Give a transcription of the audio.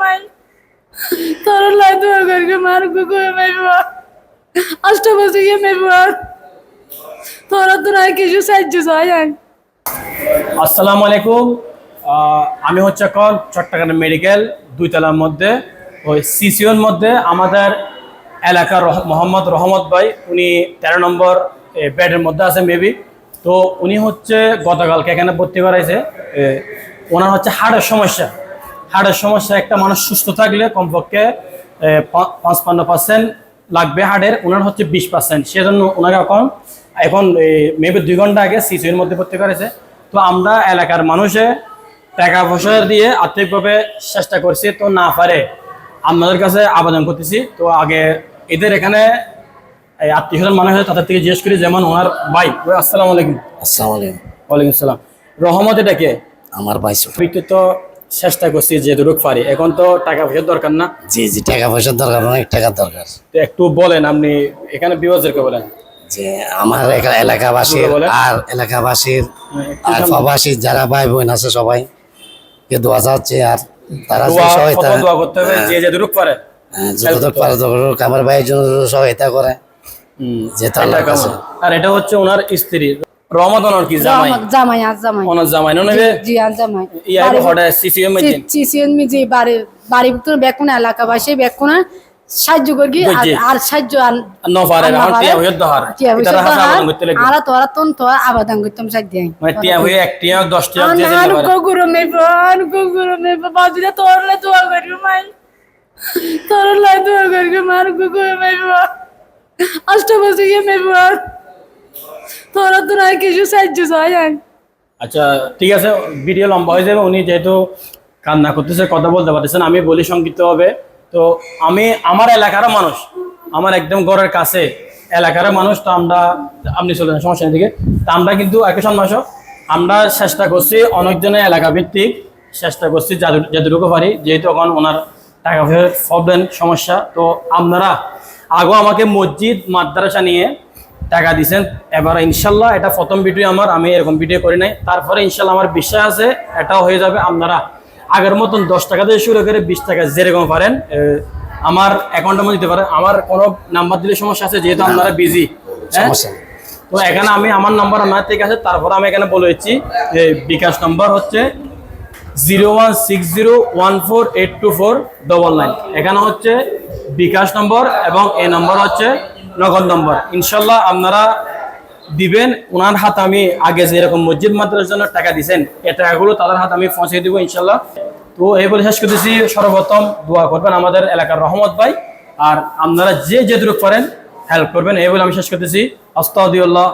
মাই তোরলে দোয়া করি মার কুকুর মে অষ্ট বছর গিয়ে মে তোরা তো নাই কিছু সাহায্য চাই আসসালামু আলাইকুম। আমি হচ্ছে এখন চট্টগ্রাম মেডিকেল দুইতলার মধ্যে, ওই সিসিওর মধ্যে আমাদের এলাকার মোহাম্মদ রহমত ভাই, উনি তেরো নম্বর বেডের মধ্যে আছে মেবি তো উনি হচ্ছে গতকালকে এখানে ভর্তি করাইছে ওনার হচ্ছে হাড়ের সমস্যা। হাড়ের সমস্যা একটা মানুষ সুস্থ থাকলে কমপক্ষে পাঁচপান্ন পার্সেন্ট লাগবে হাড়ের ওনার হচ্ছে বিশ পার্সেন্ট। সেজন্য ওনাকে এখন এখন মেবি দুই ঘণ্টা আগে সিসির মধ্যে ভর্তি করেছে। তো আমরা এলাকার মানুষে টাকা পয়সা দিয়ে আর্থিকভাবে চেষ্টা করছি তো না পারে আপনাদের কাছে আবেদন করতেছি। তো আগে এদের এখানে এই আত্মীয় স্বজন মানুষ তাদের থেকে জিজ্ঞেস করি যেমন ওনার ভাই আসসালামু আলাইকুম। আসসালামু আলাইকুম। ওয়ালাইকুম আসসালাম। রহমত এটা কে? আমার ভাই ছোট। তো চেষ্টা করছি যে দুরুক পারি এখন তো টাকা পয়সার দরকার না? জি জি টাকা পয়সার দরকার অনেক টাকার দরকার। তো একটু বলেন আপনি এখানে বিবাজেরকে বলেন। যে আমার এলাকাবাসীর বলেন। আর এলাকাবাসীর আর সামনে- প্রবাসী যারা ভাই বোন আছে সবাই কে দোয়া চাচ্ছে আর তারা যে সহায়তা দোয়া করতে হবে যে যে দুরুক পারে হ্যাঁ, যতটুকু পারে ততটুকু আমার ভাইয়ের জন্য সহায়তা করে। আল্লাহর কাছে। আর এটা হচ্ছে ওনার স্ত্রী। ওনার কি জামাই? জামাই আর জামাই। ওনার জামাই না নেবে? জি আর জামাই। ইয়া হঠাৎ সিসিএম দিন। চিসিএন মি বাড়ি বাড়ি ভিতরে বেকুন এলাকাবাসী বেকুনা সাহায্য করি আর-। সাহায্য আর ন পারে আর। টিয়া হয়ে দহার। এটা আর- আবেদন করতে লাগবে। আর তোরা তন তো আবেদন করতাম সাহায্য মানে টিয়া এক টিয়া দশ টিয়া যে আনার যেতে পারে। কুকুর মে মে তোরলে দোয়া করি মাই। তোরলে দোয়া করি মার কুকুর মে বছর গিয়ে মে তোরা তো নাই কিছু সাহায্য চাই আচ্ছা ঠিক আছে ভিডিও লম্বা হয়ে যাবে, উনি যেহেতু কান্না করতেছে, কথা বলতে পারতেছেন আমি বলি সংক্ষিপ্ত হবে তো আমি, আমার এলাকারও মানুষ, আমার একদম ঘরের কাছে এলাকার মানুষ, তো আমরা, আপনি চলে যান, সমস্যা দিকে তো আমরা কিন্তু একই সন্ন্যাস, আমরা চেষ্টা করছি অনেকজনের এলাকা ভিত্তিক চেষ্টা করছি যতটুকু পারি, যেহেতু এখন ওনার টাকা পয়সার প্রবলেম সমস্যা, তো আপনারা আগেও আমাকে মসজিদ, মাদ্রাসা নিয়ে টাকা দিছেন। এবার ইনশাল্লাহ এটা প্রথম ভিডিও আমার আমি এরকম ভিডিও করি নাই। তারপরে ইনশাল্লাহ আমার বিশ্বাস আছে এটাও হয়ে যাবে। আপনারা আগের মতন দশ টাকা থেকে শুরু করে বিশ টাকা যেরকম পারেন আমার অ্যাকাউন্টের মধ্যে দিতে পারেন। আমার কোনো নাম্বার দিলে সমস্যা আছে যেহেতু আপনারা বিজি নেই। তো এখানে আমি আমার নাম্বার আমার থেকে আছে তারপর আমি এখানে বলে দিচ্ছি যে বিকাশ নম্বর হচ্ছে zero one six zero one four eight two four double nine. এখানে হচ্ছে বিকাশ নম্বর এবং এই নম্বর হচ্ছে নগদ নম্বর। ইনশাল্লাহ আপনারা দিবেন ওনার হাত আমি আগে যেরকম মসজিদ মাদ্রাসার জন্য টাকা দিচ্ছেন এ টাকাগুলো তাদের হাত আমি পৌঁছে দিব ইনশাল্লাহ তো এই বলে শেষ করতেছি, সর্বপ্রথম দোয়া করবেন আমাদের এলাকার রহমত ভাই, আর আপনারা যে যেটুকু করেন হেল্প করবেন এই বলে আমি শেষ করতেছি। আস্তাউদ্দিউল্লাহ